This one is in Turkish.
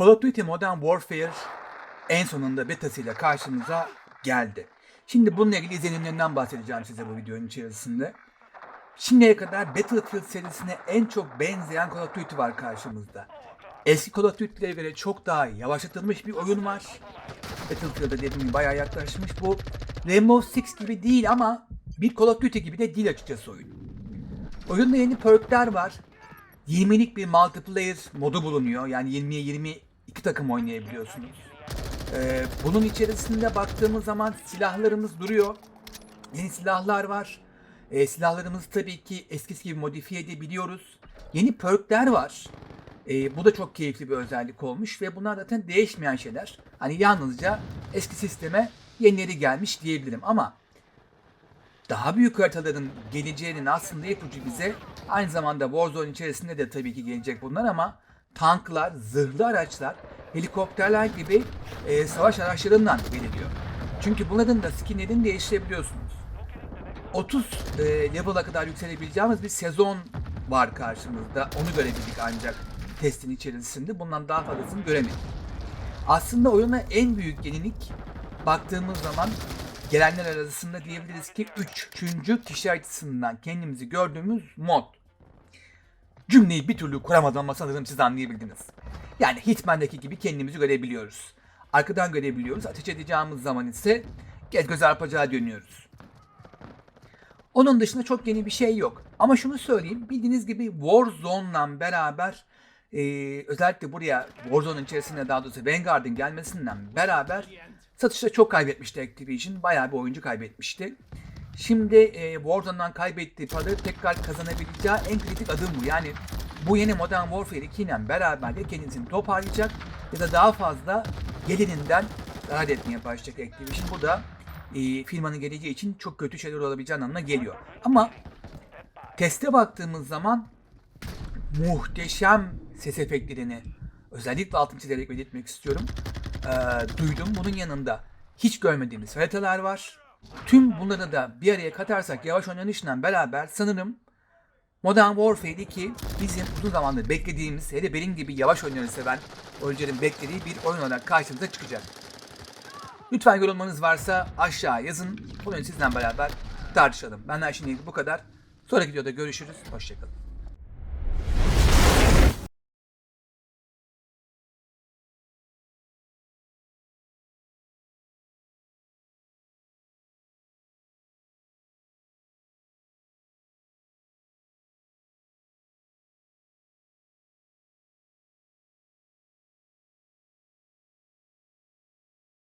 Call of Duty Modern Warfare en sonunda betasıyla karşımıza geldi. Şimdi bununla ilgili izlenimlerinden bahsedeceğim size bu videonun içerisinde. Şimdiye kadar Battlefield serisine en çok benzeyen Call of Duty var karşımızda. Eski Call of Duty'lere göre çok daha yavaşlatılmış bir oyun var. Battlefield'a dediğim gibi bayağı yaklaşmış. Bu Rainbow Six gibi değil ama bir Call of Duty gibi de değil açıkçası oyun. Oyunda yeni perkler var. 20'lik bir multiplayer modu bulunuyor. Yani 20'ye 22 takım oynayabiliyorsunuz. Ee, bunun içerisinde baktığımız zaman silahlarımız duruyor. Yeni silahlar var. Ee, silahlarımızı tabii ki eskisi gibi modifiye edebiliyoruz. Yeni perkler var. Ee, bu da çok keyifli bir özellik olmuş ve bunlar zaten değişmeyen şeyler. Hani yalnızca eski sisteme yenileri gelmiş diyebilirim ama daha büyük haritaların geleceğinin aslında ipucu bize aynı zamanda Warzone içerisinde de tabii ki gelecek bunlar ama tanklar, zırhlı araçlar, helikopterler gibi e, savaş araçlarından veriliyor. Çünkü bunların da skinlerini değiştirebiliyorsunuz. 30 e, level'a kadar yükselebileceğimiz bir sezon var karşımızda. Onu görebildik ancak testin içerisinde. Bundan daha fazlasını göremedik. Aslında oyuna en büyük yenilik baktığımız zaman gelenler arasında diyebiliriz ki üçüncü kişi açısından kendimizi gördüğümüz mod. Cümleyi bir türlü kuramadım ama sanırım siz anlayabildiniz. Yani Hitman'daki gibi kendimizi görebiliyoruz. Arkadan görebiliyoruz. Ateş edeceğimiz zaman ise göz göz arpacağa dönüyoruz. Onun dışında çok yeni bir şey yok. Ama şunu söyleyeyim. Bildiğiniz gibi Warzone'la beraber e, özellikle buraya Warzone'un içerisinde daha doğrusu Vanguard'ın gelmesinden beraber satışta çok kaybetmişti Activision. Bayağı bir oyuncu kaybetmişti. Şimdi e, Warzone'dan kaybettiği parayı tekrar kazanabileceği en kritik adım bu. Yani bu yeni Modern Warfare 2 ile beraber ya kendisini toparlayacak ya da daha fazla gelirinden zarar etmeye başlayacak Activision. Bu da e, firmanın geleceği için çok kötü şeyler olabileceği anlamına geliyor. Ama teste baktığımız zaman muhteşem ses efektlerini özellikle altını çizerek belirtmek istiyorum. Ee, duydum. Bunun yanında hiç görmediğimiz haritalar var. Tüm bunları da bir araya katarsak yavaş oynanışla beraber sanırım Modern Warfare 2 bizim uzun zamandır beklediğimiz hele benim gibi yavaş oyunları seven oyuncuların beklediği bir oyun olarak karşımıza çıkacak. Lütfen yorumlarınız varsa aşağı yazın. Bunu sizden beraber tartışalım. Benden şimdilik bu kadar. Sonraki videoda görüşürüz. Hoşçakalın.